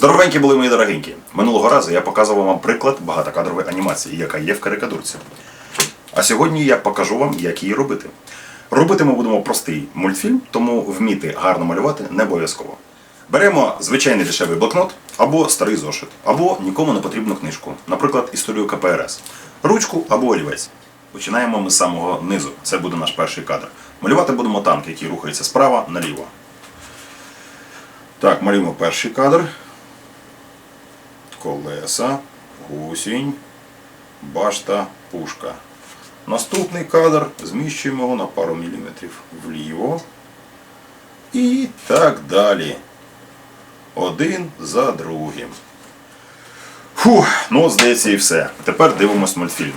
Здоровенькі були мої дорогенькі. Минулого разу я показував вам приклад багатокадрової анімації, яка є в карикатурці. А сьогодні я покажу вам, як її робити. Робити ми будемо простий мультфільм, тому вміти гарно малювати не обов'язково. Беремо звичайний дешевий блокнот або старий зошит, або нікому не потрібну книжку, наприклад, історію КПРС, ручку або олівець. Починаємо ми з самого низу. Це буде наш перший кадр. Малювати будемо танк, який рухається справа наліво. Так, малюємо перший кадр. Колеса, гусінь, башта, пушка. Наступний кадр зміщуємо його на пару міліметрів вліво. І так далі. Один за другим. Фух, ну, здається, і все. Тепер дивимось мультфільм.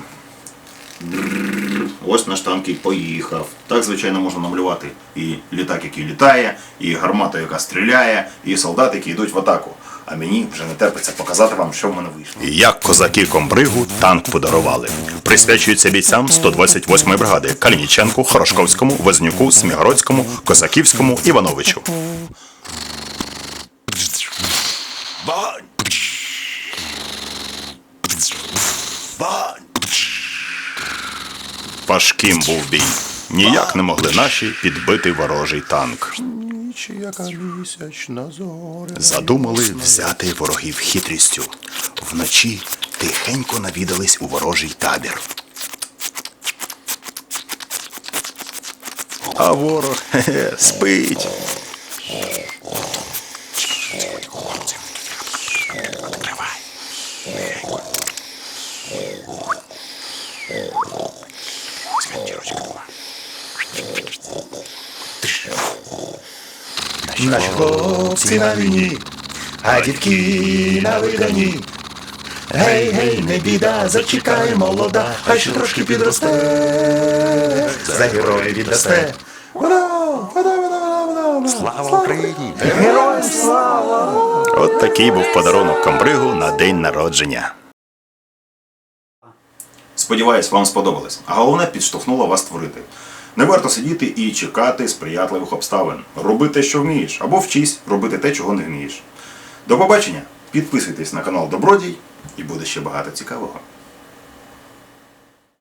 Ось наш танк і поїхав. Так, звичайно, можна намалювати і літак, який літає, і гармата, яка стріляє, і солдати, які йдуть в атаку. А мені вже не терпиться показати вам, що в мене вийшло. Як козаки комбригу танк подарували. Присвячується бійцям 128-ї бригади Калініченку, Хорошковському, Вознюку, Смігородському, Козаківському, Івановичу. Бань! Бань! Важким був бій. Ніяк не могли наші підбити ворожий танк. Задумали взяти ворогів хитрістю. Вночі тихенько навідались у ворожий табір. А ворог хе-хе, спить. Наші хлопці на війні, а дітки на видані. Гей, гей, не біда, зачекай, молода, хай ще трошки підросте, за героя віддасте. Вода, вода, вода, вода, вода. Слава Україні! Героям слава! От такий був подарунок комбригу на день народження. Сподіваюсь, вам сподобалось. А головне підштовхнуло вас творити. Не варто сидіти і чекати сприятливих обставин. Роби те, що вмієш, або вчись робити те, чого не вмієш. До побачення! Підписуйтесь на канал Добродій і буде ще багато цікавого.